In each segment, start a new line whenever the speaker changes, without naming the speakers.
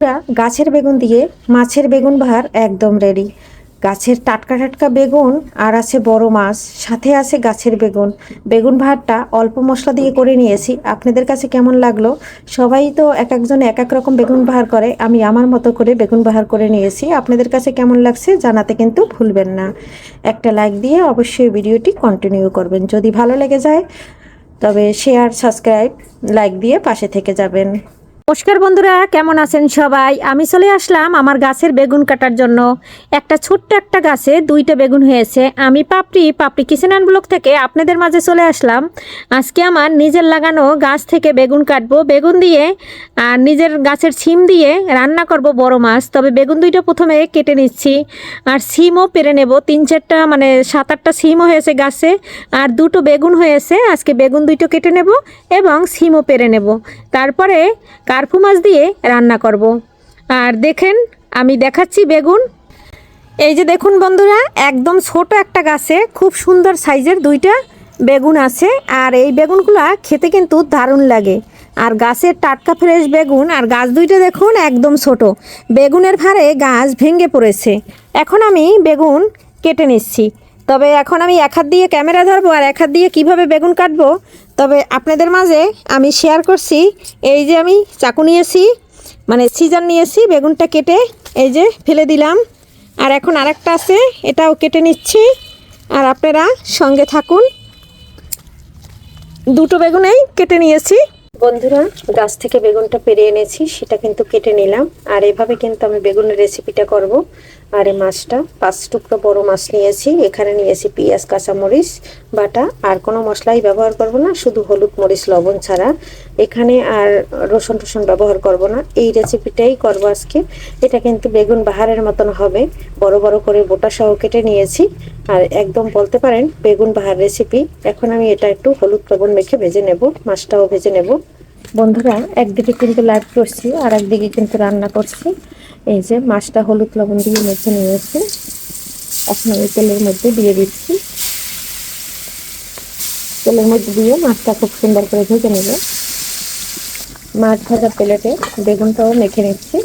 বন্ধুরা, গাছের বেগুন দিয়ে মাছের বেগুন ভার একদম রেডি গাছের টাটকা টাটকা বেগুন আর আছে বড় মাছ সাথে আছে গাছের বেগুন। বেগুন ভাতটা অল্প মশলা দিয়ে করে নিয়েছি। আপনাদের কাছে কেমন লাগল? সবাই তো এক একজন এক এক রকম বেগুন বাহার করে। আমি আমার মতো করে বেগুন বাহার করে নিয়েছি। আপনাদের কাছে কেমন লাগছে জানাতে কিন্তু ভুলবেন না। একটা লাইক দিয়ে অবশ্যই ভিডিওটি কন্টিনিউ করবেন। যদি ভালো লেগে যায় তবে শেয়ার সাবস্ক্রাইব লাইক দিয়ে পাশে থেকে যাবেন। নমস্কার বন্ধুরা, কেমন আছেন সবাই? আমি চলে আসলাম আমার গাছের বেগুন কাটার জন্য। একটা ছোট্ট একটা গাছে দুইটা বেগুন হয়েছে। আমি Papri Papri kitchen and vlog থেকে আপনাদের মাঝে চলে আসলাম। আজকে আমার নিজের লাগানো গাছ থেকে বেগুন কাটবো। বেগুন দিয়ে আর নিজের গাছের ছিম দিয়ে রান্না করব বড় মাছ। তবে বেগুন দুইটা প্রথমে কেটে নিচ্ছি। আর সিমও পেরে নেব। তিন চারটা মানে সাত আটটা সিমও হয়েছে গাছে। আর দুটো বেগুন হয়েছে। আজকে বেগুন দুইটো কেটে নেব এবং সিমও পেরে নেব। তারপরে কার্পু মাছ দিয়ে রান্না করব। আর দেখেন, আমি দেখাচ্ছি বেগুন। এই যে দেখুন বন্ধুরা, একদম ছোট একটা গাছে খুব সুন্দর সাইজের দুইটা বেগুন আছে। আর এই বেগুনগুলা খেতে কিন্তু দারুণ লাগে। আর গাছের টাটকা ফ্রেশ বেগুন, আর গাছ দুইটা দেখুন একদম ছোট। বেগুনের ভারে গাছ ভেঙে পড়েছে। এখন আমি বেগুন কেটে নিচ্ছি। তবে এখন আমি এক হাত দিয়ে ক্যামেরা ধরবো আর এক হাত দিয়ে কীভাবে বেগুন কাটবো? তবে আপনাদের মাঝে আমি শেয়ার করছি, এই যে আমি চাকু নিয়েছি মানে সিজার নিয়েছি, বেগুনটা কেটে এই যে ফেলে দিলাম। আর এখন আরেকটা আছে, এটাও কেটে নিচ্ছি। আর আপনারা সঙ্গে থাকুন। দুটো বেগুনেই কেটে নিয়েছি। বন্ধুরা, গাছ থেকে বেগুনটা পেরে এনেছি, সেটা কিন্তু কেটে নিলাম। আর এভাবে কিন্তু আমি বেগুনের রেসিপিটা করব। আর এই মাছটা, পাঁচ টুকরো বড় মাছ নিয়েছি। এখানে নিয়েছি পেঁয়াজ, কাঁচামরিচ, বাটা। আর কোনো মশলাই ব্যবহার করব না, শুধু হলুদ, মরিচ, লবণ ছাড়া। এখানে আর রসুন টসুন ব্যবহার করব না। এই রেসিপিটাই করব আজকে। এটা কিন্তু বেগুন বাহারের মতন হবে। বড় বড় করে বোটা সহ কেটে নিয়েছি। আর একদম বলতে পারেন, বেগুন বাহার রেসিপি এখন আমি এটা একটু হলুদ লবণ মেখে ভেজে নেব, মাছটাও ভেজে নেব। বন্ধুরা, একদিকে কিন্তু লাইভ করছি আর একদিকে কিন্তু রান্না করছি। এই যে মাছটা হলুদ লবণ দিয়ে মেখে নিয়েছি। এখন আমি তেলের মধ্যে দিয়ে দিচ্ছি। তেলের মধ্যে দিয়ে মাছটা খুব সুন্দর করে ভেজে নেব। মাছ ভাজা প্লেটে বেগুনটাও মেখে নিচ্ছি।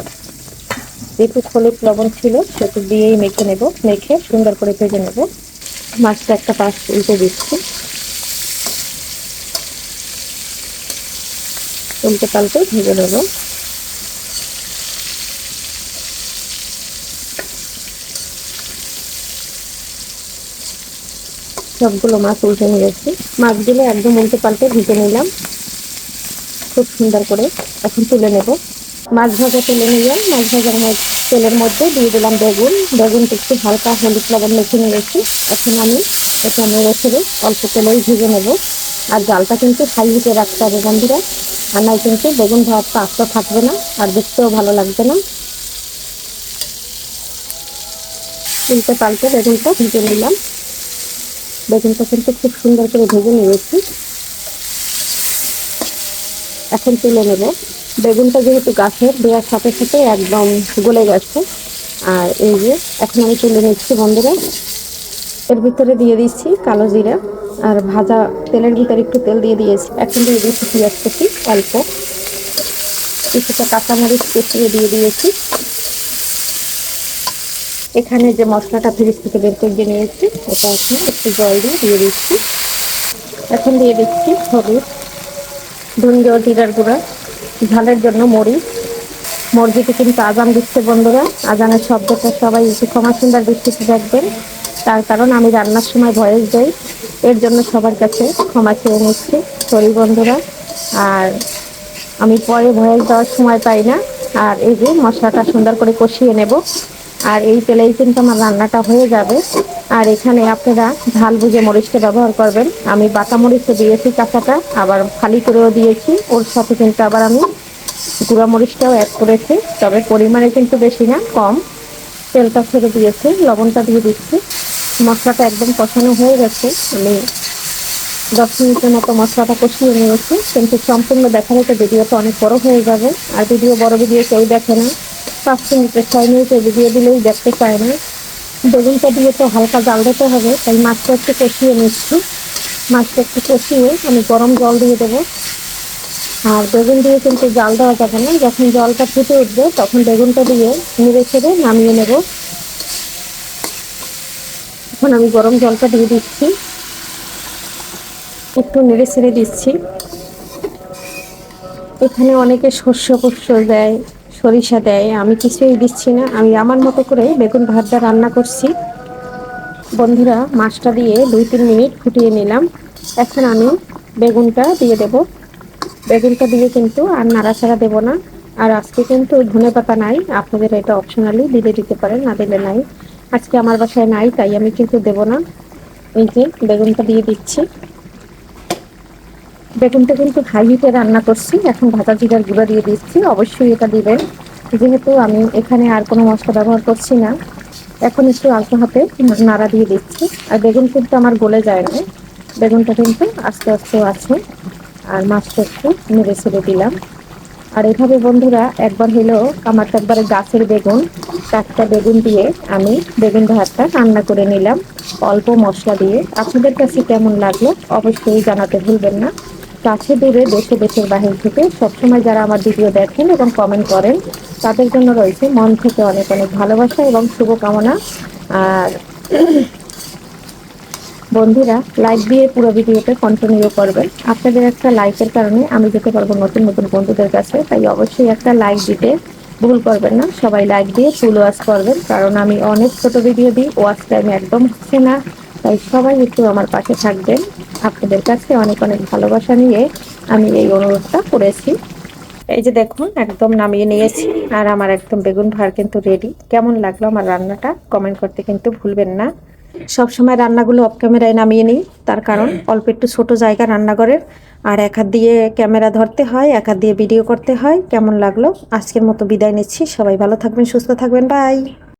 যেটু হলুদ লবণ ছিল সেটু দিয়েই মেখে নেব। মেখে সুন্দর করে ভেজে নেব। মাছটা একটা পাশ উল্টে দিচ্ছি। উল্টে পাল্টে ভেজে নেব। সবগুলো মাছ উল্টে নিয়েছি। মাছগুলো একদম উল্টে পাল্টে ভেজে নিলাম। খুব সুন্দর করে এখন তুলে নেব। মাছ ভাজা তুলে নিলাম। মাছ ভাজার তেলের মধ্যে দিয়ে দিলাম বেগুন। বেগুনটা একটু হালকা হলুদ লবণ মেখে নিয়েছি। এখন আমি এটা নেড়ে ছেড়ে অল্প তেলেই ভেজে নেব। আর জালটা কিন্তু হাই হিটে রাখতে হবে বন্ধুরা। আর নাই কিন্তু বেগুন ভাতটা আস্ত থাকবে না আর দেখতেও ভালো লাগবে না। উল্টে পাল্টে বেগুনটা ভেজে নিলাম। বেগুনটা কিন্তু খুব সুন্দর করে ভেজে নিয়েছি। এখন তুলে নেব। বেগুনটা যেহেতু গাছের, দেওয়ার সাথে সাথে একদম গলে গেছে। আর এই যে, এখন আমি তুলে নিচ্ছি বন্ধুরা। এর ভিতরে দিয়ে দিচ্ছি কালো জিরা। আর ভাজা তেলের ভিতরে একটু তেল দিয়ে দিয়েছি। এখন দিয়ে দিচ্ছি পেঁয়াজ কুচি, অল্প। কিছুটা কাঁচামরিচ কুচিয়ে দিয়ে দিয়েছি। এখানে যে মশলাটা ফ্রিজ থেকে বের করে নিয়েছি এটা এখন একটু জল দিয়ে দিয়ে দিচ্ছি। এখন দিয়ে দিচ্ছি হলুদ ধনিয়া ও জিরার গুঁড়া, ঝালের জন্য মরিচ। মসজিদে কিন্তু আজান দিচ্ছে বন্ধুরা, আজানের শব্দটা সবাই একটু ক্ষমা সুন্দর দৃষ্টিতে দেখবেন। তার কারণ আমি রান্নার সময় ভয়েস দেই, এর জন্য সবার কাছে ক্ষমা চেয়ে নিচ্ছি। সরি বন্ধুরা, আর আমি পরে ভয়েস দেওয়ার সময় পাই না। আর এই যে মশলাটা সুন্দর করে কষিয়ে নেব। আর এই তেলেই কিন্তু আমার রান্নাটা হয়ে যাবে। আর এখানে আপনারা ঝাল বুঝে মরিচটা ব্যবহার করবেন। আমি বাটা মরিচটা দিয়েছি কাঁচাটা, আবার খালি করেও দিয়েছি। ওর সাথে কিন্তু আবার আমি গুঁড়া মরিচটাও অ্যাড করেছি। তবে পরিমাণে কিন্তু বেশি না, কম। তেলটা ছেড়ে দিয়েছি, লবণটা দিয়ে দিচ্ছি। মশলাটা একদম কষানো হয়ে গেছে। আমি দশ মিনিটের মতো মশলাটা কষিয়ে নিয়েছি। কিন্তু সম্পূর্ণ দেখা যেতে ভিডিওটা অনেক বড় হয়ে যাবে। আর ভিডিও বড় ভিডিও কেউ দেখে না। পাঁচ মিনিটের ছয় মিনিটের ভিডিও দিলেই দেখতে চায় না। বেগুনটা দিয়ে তো হালকা জাল দিতে হবে, তাই মাছটা একটু কষিয়ে নিচ্ছি। মাছটা একটু কষিয়ে আমি গরম জল দিয়ে দেবো। আর বেগুন দিয়ে কিন্তু জাল দেওয়া যাবে না, যখন জলটা ফুটে উঠবে তখন বেগুনটা দিয়ে নেড়ে ছেড়ে নামিয়ে নেব। এখন আমি গরম জলটা দিয়ে দিচ্ছি। একটু নেড়ে ছেড়ে দিচ্ছি। এখানে অনেকে শস্য পোষ্য দেয় সরিষা দেয়, আমি কিছুই দিচ্ছি না। আমি আমার মতো করে বেগুন ভাতটা রান্না করছি। বন্ধুরা, মাছটা দিয়ে দুই তিন মিনিট ফুটিয়ে নিলাম। এখন আমি বেগুনটা দিয়ে দেব। বেগুনটা দিয়ে কিন্তু আর নাড়াচাড়া দেবো না। আর আজকে কিন্তু ধনে পাতা নাই। আপনাদের এটা অপশনালি দিলে দিতে পারেন, না দিলে নাই। আজকে আমার বাসায় নাই, তাই আমি কিন্তু দেব না। এই যে, বেগুনটা দিয়ে দিচ্ছি। বেগুনটা কিন্তু হাই হিটে রান্না করছি। এখন ভাজা জিরার গুঁড়া দিয়ে দিচ্ছি। অবশ্যই এটা দিবেন। যেহেতু আমি এখানে আর কোনো মশলা ব্যবহার করছি না। এখন একটু আলতো হাতে নাড়া দিয়ে দিচ্ছি। আর বেগুন কিন্তু আমার গলে যায় না। বেগুনটা কিন্তু আস্তে আস্তে আছে। আর মাছটা একটু নেড়ে ছেড়ে দিলাম। আর এভাবে বন্ধুরা একবার হলেও আমার তো একবারে গাছের বেগুন টাটকা বেগুন দিয়ে আমি বেগুন ভাতটা রান্না করে নিলাম। অল্প মশলা দিয়ে। আপনাদের কাছে কেমন লাগল অবশ্যই জানাতে ভুলবেন না। কাছে দূরে দেশে দেশের বাহির থেকে সবসময় যারা আমার ভিডিও দেখেন এবং কমেন্ট করেন, তাদের জন্য রয়েছে মন থেকে অনেক অনেক ভালোবাসা এবং শুভকামনা। আর বন্ধুরা লাইক দিয়ে পুরো ভিডিওতে কন্টিনিউ করবেন। আপনাদের একটা লাইকের কারণে আমি যেতে পারব নতুন নতুন বন্ধুদের কাছে, তাই অবশ্যই একটা লাইক দিতে ভুল করবেন না। সবাই লাইক দিয়ে ফুল ওয়াশ করবেন, কারণ আমি অনেক ছোট ভিডিও দিই ওয়াশ টাইম একদম হচ্ছে না। তাই সবাই একটু আমার পাশে থাকবেন। আপনাদের কাছে অনেক অনেক ভালোবাসা নিয়ে আমি এই অনুরোধটা করেছি। এই যে দেখুন, একদম নামিয়ে নিয়েছি আর আমার একদম বেগুন ভার কিন্তু রেডি কেমন লাগল আমার রান্নাটা? কমেন্ট করতে কিন্তু ভুলবেন না। সব সময় রান্নাগুলো অফ ক্যামেরায় নামিয়ে নিই, তার কারণ অল্প একটু ছোট জায়গা রান্নাঘরের। আর এক হাত দিয়ে ক্যামেরা ধরতে হয়, এক হাত দিয়ে ভিডিও করতে হয়। কেমন লাগল? আজকের মতো বিদায় নিচ্ছি। সবাই ভালো থাকবেন, সুস্থ থাকবেন। বাই